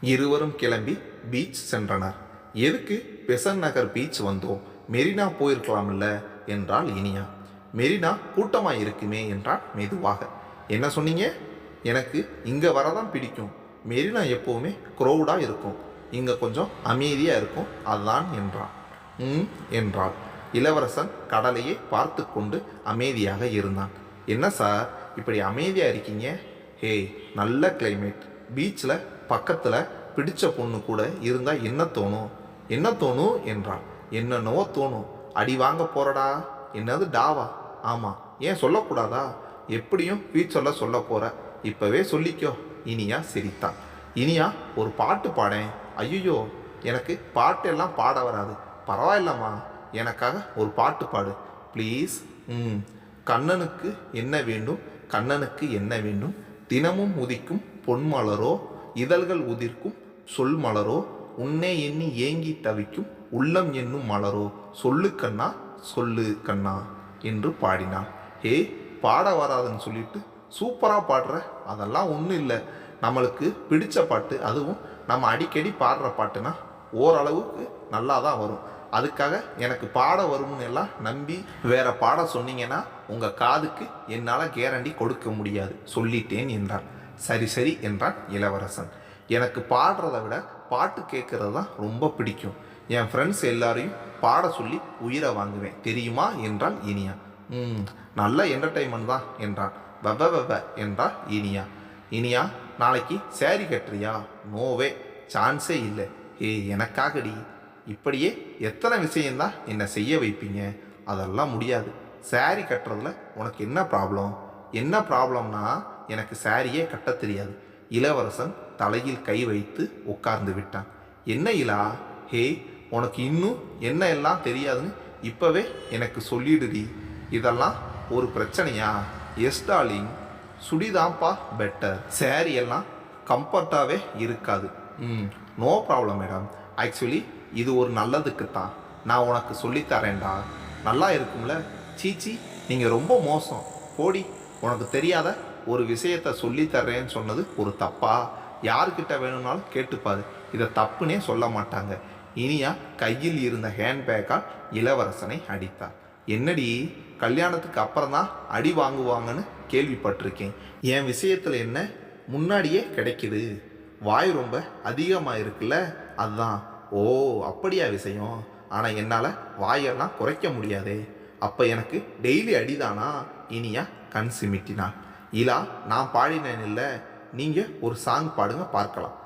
இருவரும் கிளம்பி பீச் சென்றனர். எதுக்கு பெசன் நகர் பீச் வந்தோம் மெரினா போயிருக்கலாம்ல? என்றாள் இனியா. மெரினா கூட்டமாக இருக்குமே என்றான் மெதுவாக. என்ன சொன்னீங்க? எனக்கு இங்கே வரதான் பிடிக்கும். மெரினா எப்போவுமே க்ரௌடாக இருக்கும். இங்கே கொஞ்சம் அமைதியாக இருக்கும். அதுதான் என்றான். ம் என்றாள். இளவரசன் கடலையே பார்த்து கொண்டு அமைதியாக இருந்தான். என்ன சார் இப்படி அமைதியாக இருக்கீங்க? ஹே நல்ல கிளைமேட் பீச்சில் பக்கத்தில் பிடித்த பொண்ணு கூட இருந்தால் என்ன தோணும்? என்ன தோணும்? என்றான். என்னென்னவோ தோணும். அடி வாங்க போகிறடா என்னது டாவா? ஆமாம் ஏன் சொல்லக்கூடாதா? எப்படியும் ஃபியூச்சரில் சொல்ல போகிற இப்போவே சொல்லிக்கோ. இனியா சிரித்தான் இனியா ஒரு பாட்டு பாடேன். ஐயோ எனக்கு பாட்டெல்லாம் பாட வராது. பரவாயில்லம்மா. எனக்காக ஒரு பாட்டு பாடு. ப்ளீஸ். ம். கண்ணனுக்கு என்ன வேண்டும்? கண்ணனுக்கு என்ன வேண்டும்? தினமும் உதிக்கும் பொன்மலரோ இதழ்கள் உதிர்க்கும். சொல் மலரோ உன்னே எண்ணி ஏங்கி தவிக்கும். உள்ளம் என்னும் மலரோ சொல்லு கண்ணா சொல்லு கண்ணா என்று பாடினான் ஹே பாட வராதுன்னு சொல்லிட்டு சூப்பராக பாடுற. அதெல்லாம் ஒன்றும் இல்லை. நம்மளுக்கு பிடிச்ச பாட்டு அதுவும் நம்ம அடிக்கடி பாடுற பாட்டுனா ஓரளவுக்கு நல்லா தான் வரும். அதுக்காக எனக்கு பாட வரும்னு எல்லாம் நம்பி வேற பாட சொன்னீங்கன்னா உங்கள் காதுக்கு என்னால் கேரண்டி கொடுக்க முடியாது. சொல்லிட்டேன் என்றான். சரி சரி என்றான் இளவரசன். எனக்கு பாடுறதை விட பாட்டு கேட்கறது தான் ரொம்ப பிடிக்கும். என் ஃப்ரெண்ட்ஸ் எல்லாரையும் பாட சொல்லி உயிரை வாங்குவேன். தெரியுமா என்றாள் இனியா. ம் நல்ல என்டர்டைன்மெண்ட் தான் என்றான். வெவ வெவ என்றார் இனியா. இனியா நாளைக்கு சேரீ கட்டுறியா? நோவே சான்ஸே இல்லை. ஏ எனக்காகடி. இப்படியே எத்தனை விஷயந்தான் என்னை செய்ய வைப்பீங்க? அதெல்லாம் முடியாது. சேரி கட்டுறதுல உனக்கு என்ன ப்ராப்ளம் என்ன ப்ராப்ளம்னா எனக்கு சாரியே கட்ட தெரியாது. இளவரசன் தலையில் கை வைத்து உட்கார்ந்து விட்டான். என்ன இலா? ஹே உனக்கு இன்னும் என்ன எல்லாம் தெரியாதுன்னு இப்போவே எனக்கு சொல்லிடுடி. இதெல்லாம் ஒரு பிரச்சனையா? Yes darling. சுடிதான்ப்பா பெட்டர். சேரீ எல்லாம் கம்ஃபர்ட்டாகவே இருக்காது. ம் நோ ப்ராப்ளம் மேடம். ஆக்சுவலி இது ஒரு நல்லதுக்கு தான். நான் உனக்கு சொல்லித்தரேன்டா நல்லா இருக்கும்ல? சீச்சி நீங்கள் ரொம்ப மோசம். போடி உனக்கு தெரியாத ஒரு விஷயத்த சொல்லித்தர்றேன்னு சொன்னது ஒரு தப்பா? யார்கிட்ட வேணும்னாலும் கேட்டுப்பாரு. இதை தப்புனே சொல்ல மாட்டாங்க. இனியா கையில் இருந்த ஹேண்ட்பேக்கால் இளவரசனை அடித்தார். என்னடி கல்யாணத்துக்கு அப்புறம் தான் அடி வாங்குவாங்கன்னு கேள்விப்பட்டிருக்கேன். என் விஷயத்தில் என்ன முன்னாடியே கிடைக்குது. வாய் ரொம்ப அதிகமாக இருக்குல்ல? அதுதான் ஓ அப்படியா விஷயம். ஆனால் என்னால் வாயெல்லாம் குறைக்க முடியாதே. அப்போ எனக்கு டெய்லி அடிதானா? இனியா கண் சிமிட்டினான் இலா நான் பாடினேன் இல்லை. நீங்கள் ஒரு சாங் பாடுங்க பார்க்கலாம்.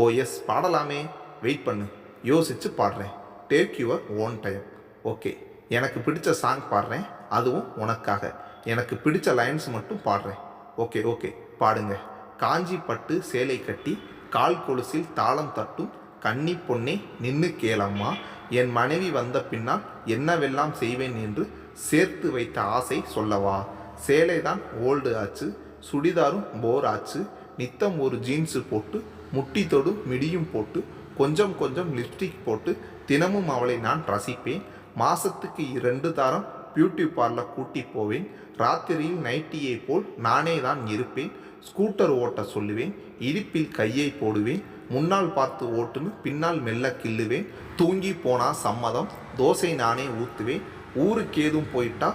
ஓ எஸ் பாடலாமே. வெயிட் பண்ணு. யோசிச்சு பாடுறேன். Take your own time okay எனக்கு பிடிச்ச சாங் பாடுறேன். அதுவும் உனக்காக. எனக்கு பிடிச்ச லைன்ஸ் மட்டும் பாடுறேன். ஓகே ஓகே பாடுங்க. காஞ்சி பட்டு சேலை கட்டி கால் கொலுசில் தாளம் தட்டும் கன்னி பொன்னே நின்று கேளம்மா. என் மனைவி வந்த பின்னால் என்னவெல்லாம் செய்வேன் என்று சேர்த்து வைத்த ஆசை சொல்லவா? சேலை தான் ஓல்டு ஆச்சு சுடிதாரும் போர் ஆச்சு நித்தம் ஒரு ஜீன்ஸு போட்டு முட்டி தொடும் மிடியும் போட்டு கொஞ்சம் கொஞ்சம் லிப்ஸ்டிக் போட்டு தினமும் அவளை நான் ரசிப்பேன். மாசத்துக்கு இரண்டு தாரம் பியூட்டி பார்லர் கூட்டி போவேன். ராத்திரியில் நைட்டியை போல் நானே தான் இருப்பேன். ஸ்கூட்டர் ஓட்ட சொல்லுவேன். இடுப்பில் கையை போடுவேன். முன்னால் பார்த்து ஓட்டுன்னு பின்னால் மெல்ல கிள்ளுவேன். தூங்கி போனால் சம்மதம். தோசை நானே ஊற்றுவேன் ஊருக்கு ஏதும் போயிட்டா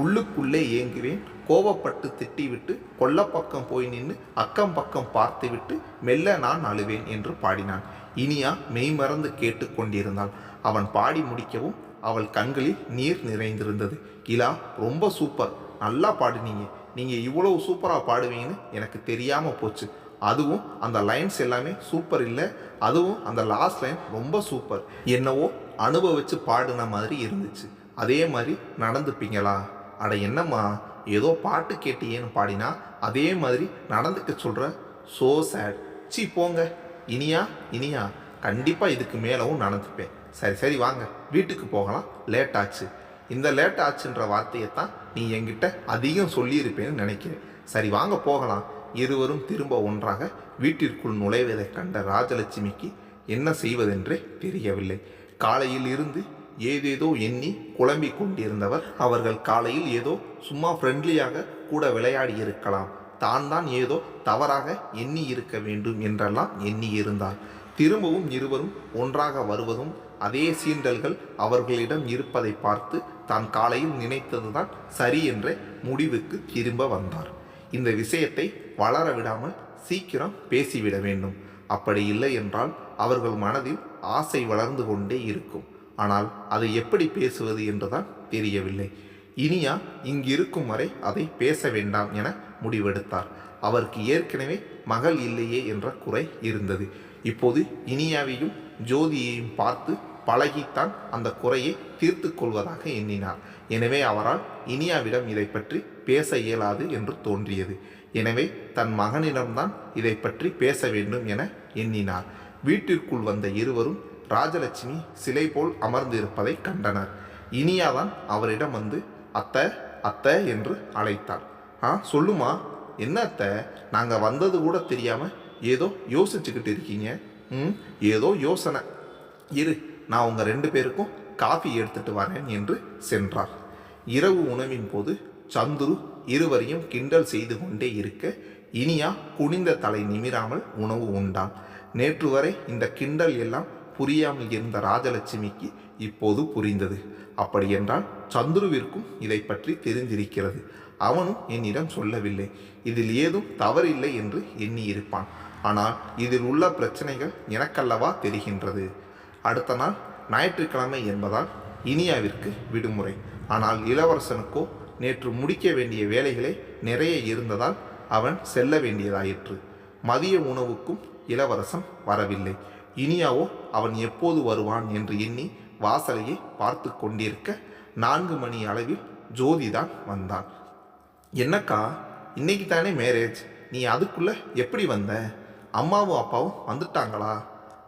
உள்ளுக்குள்ளே ஏங்குவேன். கோவப்பட்டு திட்டிவிட்டு கொல்லப்பக்கம் போய் நின்று அக்கம் பக்கம் பார்த்துவிட்டு மெல்ல நான் அழுவேன் என்று பாடினான். இனியா மெய்மறந்து கேட்டுக்கொண்டிருந்தாள் அவன் பாடி முடிக்கவும் அவள் கண்களில் நீர் நிறைந்திருந்தது. இலா ரொம்ப சூப்பர். நல்லா பாடினீங்க. நீங்கள் இவ்வளவு சூப்பராக பாடுவீங்கன்னு எனக்கு தெரியாமல் போச்சு. அதுவும் அந்த லைன்ஸ் எல்லாமே சூப்பர் இல்லை. அதுவும் அந்த லாஸ்ட் லைன் ரொம்ப சூப்பர். என்னவோ அனுபவிச்சு பாடின மாதிரி இருந்துச்சு. அதே மாதிரி நடந்துப்பீங்களா? அட என்னம்மா ஏதோ பாட்டு கேட்டியேன்னு பாடினா அதே மாதிரி நடந்துக்க சொல்கிற ஸோ சேட் சி போங்க. இனியா இனியா கண்டிப்பாக இதுக்கு மேலவும் நடந்துப்பேன். சரி சரி வாங்க. வீட்டுக்கு போகலாம். லேட் ஆச்சு. இந்த லேட் ஆச்சுன்ற வார்த்தையை தான் நீ என்கிட்ட அதிகம் சொல்லியிருப்பேன்னு நினைக்கிறேன். சரி வாங்க போகலாம். இருவரும் திரும்ப ஒன்றாக வீட்டிற்குள் நுழைவதைக் கண்ட ராஜலட்சுமிக்கு என்ன செய்வதென்றே தெரியவில்லை. காலையில் இருந்து ஏதேதோ எண்ணி குழம்பிக் கொண்டிருந்தவர் அவர்கள் காலையில் ஏதோ சும்மா ஃப்ரெண்ட்லியாக கூட விளையாடி இருக்கலாம். தான் தான் ஏதோ தவறாக எண்ணி இருக்க வேண்டும் என்றெல்லாம் எண்ணி இருந்தார் திரும்பவும் இருவரும் ஒன்றாக வருவதும் அதே சீண்டல்கள் அவர்களிடம் இருப்பதை பார்த்து தான் காலையில் நினைத்ததுதான் சரி என்ற முடிவுக்கு திரும்ப வந்தார். இந்த விஷயத்தை வளர விடாமல் சீக்கிரம் பேசிவிட வேண்டும். அப்படி இல்லை என்றால் அவர்கள் மனதில் ஆசை வளர்ந்து கொண்டே இருக்கும். ஆனால் அதை எப்படி பேசுவது என்றுதான் தெரியவில்லை. இனியா இங்கிருக்கும் வரை அதை பேச வேண்டாம் என முடிவெடுத்தார். அவருக்கு ஏற்கனவே மகள் இல்லையே என்ற குறை இருந்தது. இப்போது இனியாவையும் ஜோதியையும் பார்த்து பழகித்தான் அந்த குறையை தீர்த்து கொள்வதாக எண்ணினார். எனவே அவரால் இனியாவிடம் இதை பற்றி பேச இயலாது என்று தோன்றியது. எனவே தன் மகனிடம்தான் இதை பற்றி பேச வேண்டும் என எண்ணினார். வீட்டிற்குள் வந்த இருவரும் ராஜலட்சுமி சிலை போல் அமர்ந்திருப்பதை கண்டனர். இனியாதான் அவரிடம் வந்து அத்தை அத்தை என்று அழைத்தார். ஆ சொல்லுமா? என்ன அத்தை? நாங்கள் வந்தது கூட தெரியாமல் ஏதோ யோசிச்சுக்கிட்டு இருக்கீங்க. ம் ஏதோ யோசனை. இரு நான் உங்கள் ரெண்டு பேருக்கும் காஃபி எடுத்துட்டு வரேன் என்று சென்றார். இரவு உணவின் போது சந்துரு இருவரையும் கிண்டல் செய்து கொண்டே இருக்க இனியா குனிந்த தலை நிமிராமல் உணவு உண்டான். நேற்று வரை இந்த கிண்டல் எல்லாம் புரியாமல் இருந்த ராஜலட்சுமிக்கு இப்போது புரிந்தது. அப்படியென்றால் சந்துருவிற்கும் இதை பற்றி தெரிந்திருக்கிறது. அவனும் என்னிடம் சொல்லவில்லை. இதில் ஏதும் தவறில்லை என்று எண்ணியிருப்பான். ஆனால் இதில் உள்ள பிரச்சனைகள் எனக்கல்லவா தெரிகின்றது? அடுத்த நாள் ஞாயிற்றுக்கிழமை என்பதால் இனியாவிற்கு விடுமுறை. ஆனால் இளவரசனுக்கோ நேற்று முடிக்க வேண்டிய வேலைகளே நிறைய இருந்ததால் அவன் செல்ல வேண்டியதாயிற்று. மதிய உணவுக்கும் இளவரசன் வரவில்லை. இனியாவோ அவன் எப்போது வருவான் என்று எண்ணி வாசலையே பார்த்து கொண்டிருக்க நான்கு மணி அளவில் ஜோதிதான் வந்தான். என்னக்கா இன்னைக்கு தானே மேரேஜ்? நீ அதுக்குள்ளே எப்படி வந்த? அம்மாவும் அப்பாவும் வந்துட்டாங்களா?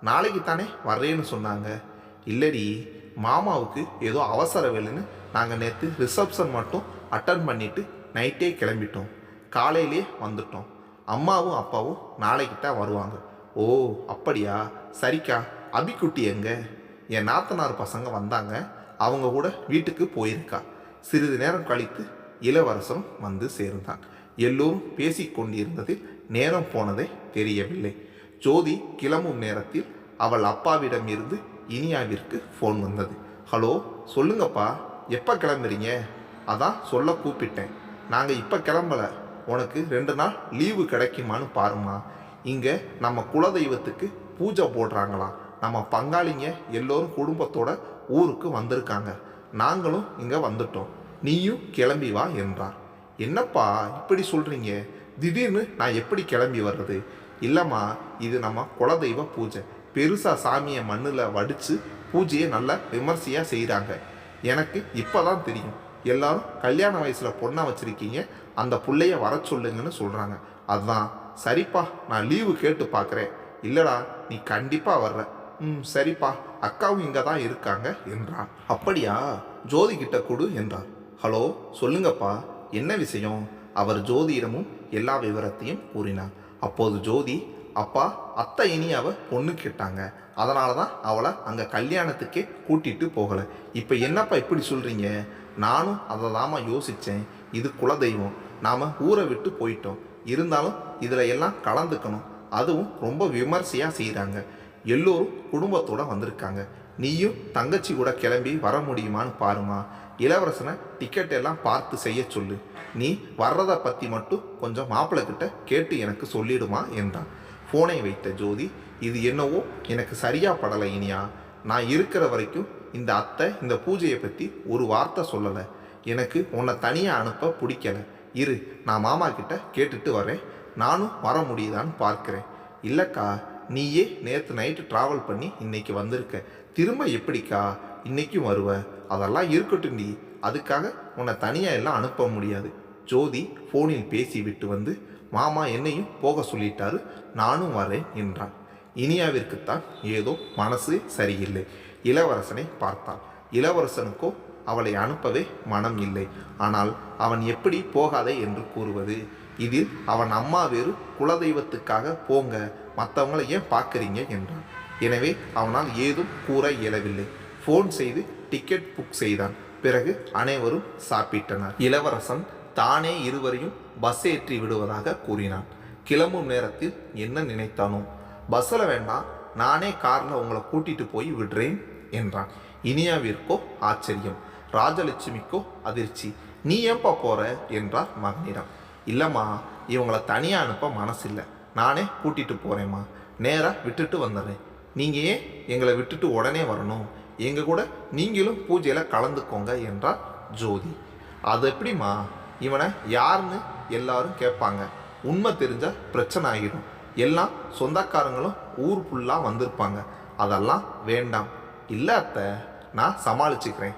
நாளைக்கு தானே வர்றேன்னு சொன்னாங்க. இல்லடி மாமாவுக்கு ஏதோ அவசர வேலைன்னு நாங்கள் நேற்று ரிசப்ஷன் மட்டும் அட்டன் பண்ணிட்டு நைட்டே கிளம்பிட்டோம். காலையிலே வந்துட்டோம். அம்மாவும் அப்பாவும் நாளைக்கு தான் வருவாங்க. ஓ அப்படியா? சரிக்கா. அபிக்குட்டி எங்க? என் நாத்தனார் பசங்க வந்தாங்க. அவங்க கூட வீட்டுக்கு போயிருக்கா. சிறிது நேரம் கழித்து இளவரசரும் வந்து சேர்ந்தான். எல்லோரும் பேசி கொண்டிருந்ததில் நேரம் போனதே தெரியவில்லை. ஜோதி கிளம்பும் நேரத்தில் அவள் அப்பாவிடம் இருந்து இனியாவிற்கு ஃபோன் வந்தது. ஹலோ சொல்லுங்கப்பா. எப்போ கிளம்புறீங்க? அதான் சொல்ல கூப்பிட்டேன். நாங்கள் இப்போ கிளம்பல. உனக்கு ரெண்டு நாள் லீவு கிடைக்குமான்னு பாருமா இங்கே நம்ம குலதெய்வத்துக்கு பூஜை போடுறாங்களாம் நம்ம பங்காளிங்க எல்லோரும் குடும்பத்தோட ஊருக்கு வந்திருக்காங்க. நாங்களும் இங்கே வந்துட்டோம். நீயும் கிளம்பி வா என்றார். என்னப்பா இப்படி சொல்கிறீங்க திடீர்னு நான் எப்படி கிளம்பி வர்றது? இல்லைம்மா இது நம்ம குலதெய்வ பூஜை. பெருசாக சாமியை மண்ணில் வடித்து பூஜையை நல்லா விமர்சையாக செய்கிறாங்க எனக்கு இப்போ தான் தெரியும். எல்லாரும் கல்யாண வயசில் பொண்ணை வச்சுருக்கீங்க. அந்த பிள்ளைய வர சொல்லுங்கன்னு சொல்கிறாங்க அதுதான் சரிப்பா நான் லீவு கேட்டு பார்க்குறேன். இல்லைடா நீ கண்டிப்பாக வர்ற. ம் சரிப்பா அக்காவும் இங்கே தான் இருக்காங்க என்றான். அப்படியா? ஜோதி கிட்ட கொடு என்றார் ஹலோ சொல்லுங்கப்பா என்ன விஷயம்? அவர் ஜோதியிடமும் எல்லா விவரத்தையும் கூறினார். அப்போது ஜோதி அப்பா அத்தை இனி அவள் பொண்ணு கேட்டாங்க. அதனால தான் அவளை அங்கே கல்யாணத்துக்கே கூட்டிட்டு போகலை. இப்போ என்னப்பா இப்படி சொல்கிறீங்க நானும் அதை தாம்மா யோசித்தேன் இது குலதெய்வம். நாம் ஊரை விட்டு போயிட்டோம். இருந்தாலும் இதில் எல்லாம் கலந்துக்கணும். அதுவும் ரொம்ப விமர்சையாக செய்கிறாங்க எல்லோரும் குடும்பத்தோட வந்திருக்காங்க. நீயும் தங்கச்சி கூட கிளம்பி வர முடியுமான்னு பாருமா. இளவரசனை டிக்கெட் எல்லாம் பார்த்து செய்ய சொல்லு. நீ வர்றதை பற்றி மட்டும் கொஞ்சம் மாப்பிள்ளைக்கிட்ட கேட்டு எனக்கு சொல்லிடுமா என்றான். ஃபோனை வைத்த ஜோதி இது என்னவோ எனக்கு சரியா படலை இனியா. நான் இருக்கிற வரைக்கும் இந்த அத்தை இந்த பூஜையை பற்றி ஒரு வார்த்தை சொல்லலை. எனக்கு உன்னை தனியாக அனுப்ப பிடிக்கல. இரு நான் மாமா கிட்ட கேட்டுட்டு வரேன். நானும் வர முடியுதான்னு பார்க்குறேன். இல்லைக்கா நீயே நேற்று நைட்டு ட்ராவல் பண்ணி இன்னைக்கு வந்திருக்க. திரும்ப எப்படிக்கா? இன்னைக்கும் வருவ. அதெல்லாம் இருக்கட்டும் நீ அதுக்காக உன்னை தனியாக எல்லாம் அனுப்ப முடியாது. ஜோதி ஃபோனில் பேசி விட்டு வந்து மாமா என்னையும் போக சொல்லிட்டாரு. நானும் வரேன் என்றான். இனியாவிற்குத்தான் ஏதோ மனசு சரியில்லை. இளவரசனை பார்த்தான். இளவரசனுக்கோ அவளை அனுப்பவே மனம் இல்லை. ஆனால் அவன் எப்படி போகாதே என்று கூறுவது? இதில் அவன் அம்மா வேறு குலதெய்வத்துக்காக போங்க மற்றவங்களை ஏன் பார்க்குறீங்க என்றான். எனவே அவனால் ஏதும் கூற இயலவில்லை. ஃபோன் செய்து டிக்கெட் புக் செய்தான். பிறகு அனைவரும் சாப்பிட்டனர். இளவரசன் தானே இருவரையும் பஸ் ஏற்றி விடுவதாக கூறினான். கிளம்பும் நேரத்தில் என்ன நினைத்தானோ? பஸ்ஸில் வேண்டாம் நானே காரில் உங்களை கூட்டிட்டு போய் விடுறேன் என்றான். இனியாவிற்கோ ஆச்சரியம். ராஜலட்சுமிக்கோ அதிர்ச்சி. நீ ஏன்பா போற? என்றார் மகனிடம். இல்லைம்மா இவங்களை தனியாக அனுப்ப மனசில்லை. நானே கூட்டிகிட்டு போகிறேம்மா நேராக விட்டுட்டு வந்துடுறேன் நீங்கள் ஏன் எங்களை விட்டுட்டு உடனே வரணும்? எங்கள் கூட நீங்களும் பூஜையில் கலந்துக்கோங்க என்றார் ஜோதி. அது எப்படிம்மா? இவனை யாருன்னு எல்லாரும் கேட்பாங்க. உண்மை தெரிஞ்சால் பிரச்சனை ஆகிடும் எல்லாம் சொந்தக்காரங்களும் ஊர் ஃபுல்லாக வந்திருப்பாங்க. அதெல்லாம் வேண்டாம். இல்லை அத்தை நான் சமாளிச்சுக்கிறேன்.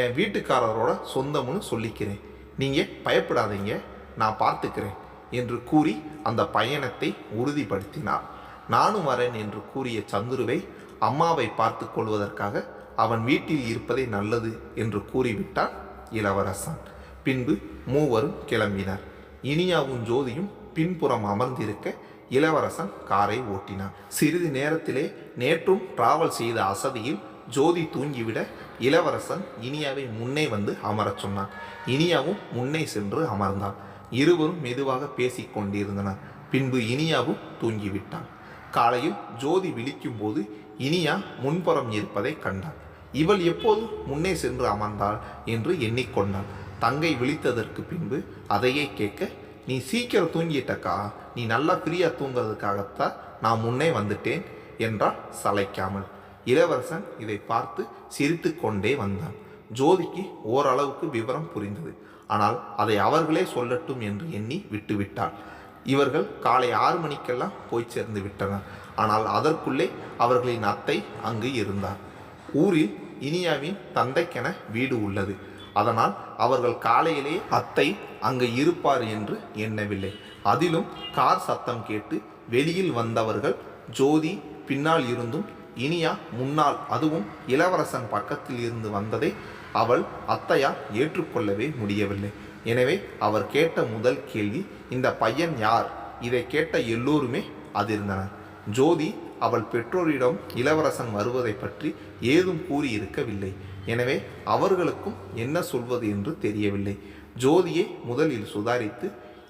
என் வீட்டுக்காரரோட சொந்தம்னு சொல்லிக்கிறேன். நீங்கள் பயப்படாதீங்க. நான் பார்த்துக்கிறேன் என்று கூறி அந்த பயணத்தை உறுதிப்படுத்தினார். நானும் வரேன் என்று கூறிய சந்துருவை அம்மாவை பார்த்து கொள்வதற்காக அவன் வீட்டில் இருப்பதே நல்லது என்று கூறிவிட்டான் இளவரசன். பின்பு மூவரும் கிளம்பினர். இனியாவும் ஜோதியும் பின்புறம் அமர்ந்திருக்க இளவரசன் காரை ஓட்டினான். சிறிது நேரத்திலே நேற்றும் டிராவல் செய்த அசதியில் ஜோதி தூங்கிவிட இளவரசன் இனியாவை முன்னே வந்து அமரச் சொன்னான். இனியாவும் முன்னே சென்று அமர்ந்தான். இருவரும் மெதுவாக பேசிக் கொண்டிருந்தனர் பின்பு இனியாவும் தூங்கிவிட்டான். காலையில் ஜோதி விழிக்கும் போது இனியா முன்புறம் இருப்பதை கண்டான் இவள் எப்போது முன்னே சென்று அமர்ந்தாள் என்று எண்ணிக்கொண்டான் தங்கை விழித்ததற்கு பின்பு அதையே கேட்க நீ சீக்கிரம் தூங்கிட்டக்கா? நீ நல்லா ஃப்ரீயா தூங்குறதுக்காகத்தான் நான் முன்னே வந்துட்டேன் என்றாள் சளைக்காமல். இளவரசன் இதை பார்த்து சிரித்து கொண்டே வந்தான். ஜோதிக்கு ஓரளவுக்கு விவரம் புரிந்தது. ஆனால் அதை அவர்களே சொல்லட்டும் என்று எண்ணி விட்டுவிட்டாள். இவர்கள் காலை ஆறு மணிக்கெல்லாம் போய் சேர்ந்து விட்டனர். ஆனால் அதற்குள்ளே அவர்களின் அத்தை அங்கு இருந்தார். ஊரில் இனியாவின் தந்தைக்கென வீடு உள்ளது. அதனால் அவர்கள் காலையிலே அத்தை அங்கு இருப்பார் என்று எண்ணவில்லை. அதிலும் கார் சத்தம் கேட்டு வெளியில் வந்தவர்கள் ஜோதி பின்னால் இருந்தும் இனியா முன்னால் அதுவும் இளவரசன் பக்கத்தில் இருந்து வந்ததை அவள் அத்தையா ஏற்றுக்கொள்ளவே முடியவில்லை. எனவே அவர் கேட்ட முதல் கேள்வி இந்த பையன் யார்? இதை கேட்ட எல்லோருமே அதிர்ந்தனர். ஜோதி அவள் பெற்றோரிடம் இளவரசன் வருவதை பற்றி ஏதும் கூறியிருக்கவில்லை. எனவே அவர்களுக்கும் என்ன சொல்வது என்று தெரியவில்லை. ஜோதியை முதலில் சுதாரித்து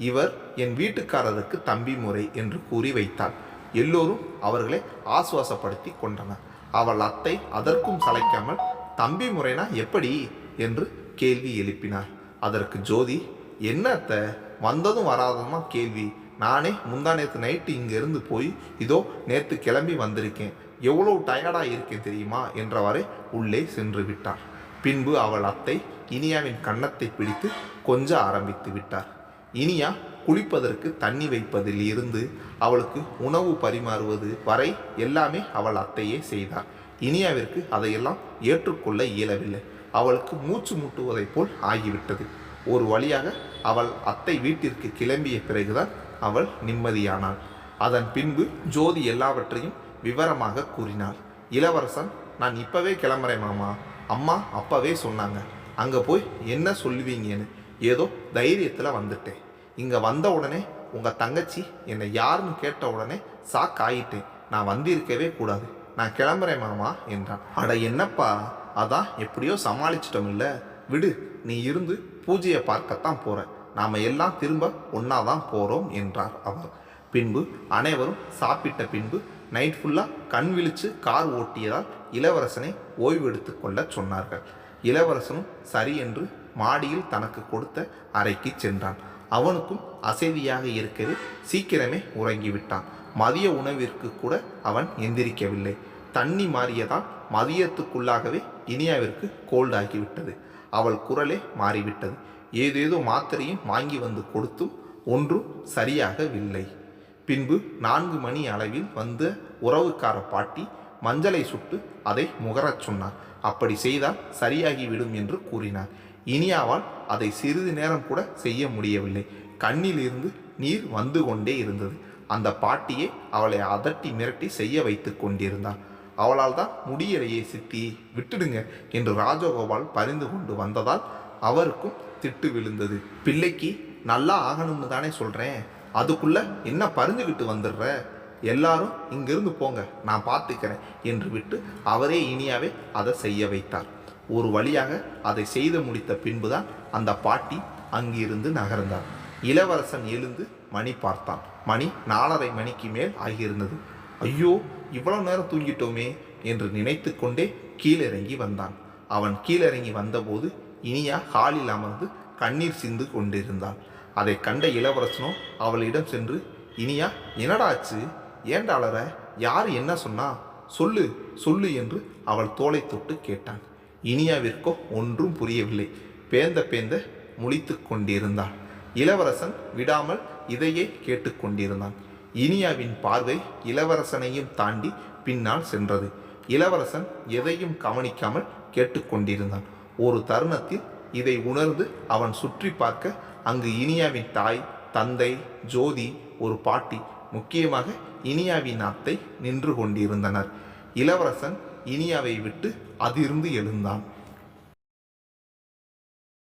இவர் என் வீட்டுக்காரருக்கு தம்பி முறை என்று கூறி வைத்தாள். எல்லோரும் அவர்களை ஆசுவாசப்படுத்தி கொண்டனர். அவள் அத்தை அதற்கும் சளைக்காமல் தம்பி முறைனா எப்படி? என்று கேள்வி எழுப்பினார். அதற்கு ஜோதி என்ன அத்தை? வந்ததும் வராததுமா? கேள்வி. நானே முந்தா நேற்று நைட்டு இங்கேருந்து போய் இதோ நேற்று கிளம்பி வந்திருக்கேன். எவ்வளோ டயர்டாக இருக்கேன் தெரியுமா? என்றவாறே உள்ளே சென்று விட்டார். பின்பு அவள் அத்தை இனியாவின் கன்னத்தை பிடித்து கொஞ்ச ஆரம்பித்து விட்டார். இனியா குளிப்பதற்கு தண்ணி வைப்பதில் இருந்து அவளுக்கு உணவு பரிமாறுவது வரை எல்லாமே அவள் அத்தையே செய்தார் இனியாவிற்கு அதையெல்லாம் ஏற்றுக்கொள்ள இயலவில்லை. அவளுக்கு மூச்சு முட்டுவதைப் போல் ஆகிவிட்டது. ஒரு வழியாக அவள் அத்தை வீட்டிற்கு கிளம்பிய பிறகுதான் அவள் நிம்மதியானாள். அதன் பின்பு ஜோதி எல்லாவற்றையும் விவரமாக கூறினாள். இளவரசன் நான் இப்பவே கிளம்புறேன் மாமா. அம்மா அப்பவே சொன்னாங்க. அங்கே போய் என்ன சொல்லுவீங்கன்னு ஏதோ தைரியத்தில் வந்துட்டேன். இங்கே வந்த உடனே உங்கள் தங்கச்சி என்னை யாருன்னு கேட்ட உடனே சாக் ஆயிட்டேன். நான் வந்திருக்கவே கூடாது. நான் கிளம்புறேன் மாமா என்றான். அட என்னப்பா? அதான் எப்படியோ சமாளிச்சிட்டோம் இல்லை விடு நீ இருந்து பூஜையை பார்க்கத்தான் போற. நாம எல்லாம் திரும்ப ஒன்றாதான் போகிறோம் என்றார் அவர். பின்பு அனைவரும் சாப்பிட்ட பின்பு நைட் ஃபுல்லாக கண் விழித்து கார் ஓட்டியதால் இளவரசனை ஓய்வெடுத்து கொள்ள சொன்னார்கள். இளவரசனும் சரி என்று மாடியில் தனக்கு கொடுத்த அறைக்கு சென்றான். அவனுக்கும் அசதியாக இருக்கவே சீக்கிரமே உறங்கிவிட்டான். மதிய உணவிற்கு கூட அவன் எந்திரிக்கவில்லை. தண்ணி மாறியதால் மதியத்துக்குள்ளாகவே இனியாவிற்கு கோல்டாகிவிட்டது அவள் குரலே மாறிவிட்டது. ஏதேதோ மாத்திரையும் வாங்கி வந்து கொடுத்தும் ஒன்றும் சரியாகவில்லை. பின்பு நான்கு மணி அளவில் வந்த உறவுக்கார பாட்டி மஞ்சளை சுட்டு அதை முகரச் சொன்னார். அப்படி செய்தால் சரியாகிவிடும் என்று கூறினார். இனியாவால் அதை சிறிது நேரம் கூட செய்ய முடியவில்லை. கண்ணிலிருந்து நீர் வந்து கொண்டே இருந்தது. அந்த பாட்டியே அவளை அதட்டி மிரட்டி செய்ய வைத்து கொண்டிருந்தார் அவளால் தான் முடியலையே சித்தி விட்டுடுங்க என்று ராஜகோபால் பரிந்து கொண்டு வந்ததால் அவருக்கும் திட்டு விழுந்தது. பிள்ளைக்கு நல்லா ஆகணும்னு தானே சொல்கிறேன் அதுக்குள்ள என்ன பறிஞ்சுக்கிட்டு வந்துடுற? எல்லாரும் இங்கிருந்து போங்க நான் பார்த்துக்கிறேன் என்று விட்டு அவரே இனியாவே அதை செய்ய வைத்தார். ஒரு வழியாக அதை செய்து முடித்த பின்புதான் அந்த பாட்டி அங்கிருந்து நகர்ந்தார். இளவரசன் எழுந்து மணி பார்த்தான். மணி நாலரை மணிக்கு மேல் ஆகியிருந்தது. ஐயோ இவ்வளவு நேரம் தூங்கிட்டோமே என்று நினைத்து கொண்டே கீழிறங்கி வந்தான். அவன் கீழிறங்கி வந்தபோது இனியா ஹாலில் அமர்ந்து கண்ணீர் சிந்து கொண்டிருந்தாள் அதை கண்ட இளவரசனோ அவளிடம் சென்று இனியா என்னடாச்சு ஏண்டாளர ஏன்டா யார் என்ன சொன்னா? சொல்லு சொல்லு என்று அவள் தோலை தொட்டு கேட்டான். இனியாவிற்கோ ஒன்றும் புரியவில்லை. பேந்த பேந்த முழித்து கொண்டிருந்தாள் இளவரசன் விடாமல் இதையே கேட்டுக்கொண்டிருந்தான். இனியாவின் பார்வை இளவரசனையும் தாண்டி பின்னால் சென்றது. இளவரசன் எதையும் கவனிக்காமல் கேட்டுக்கொண்டிருந்தான். ஒரு தருணத்தில் இதை உணர்ந்து அவன் சுற்றி பார்க்க அங்கு இனியாவின் தாய் தந்தை ஜோதி ஒரு பாட்டி முக்கியமாக இனியாவின் அத்தை நின்று கொண்டிருந்தனர். இளவரசன் இனியாவை விட்டு அதிர்ந்து எழுந்தான்.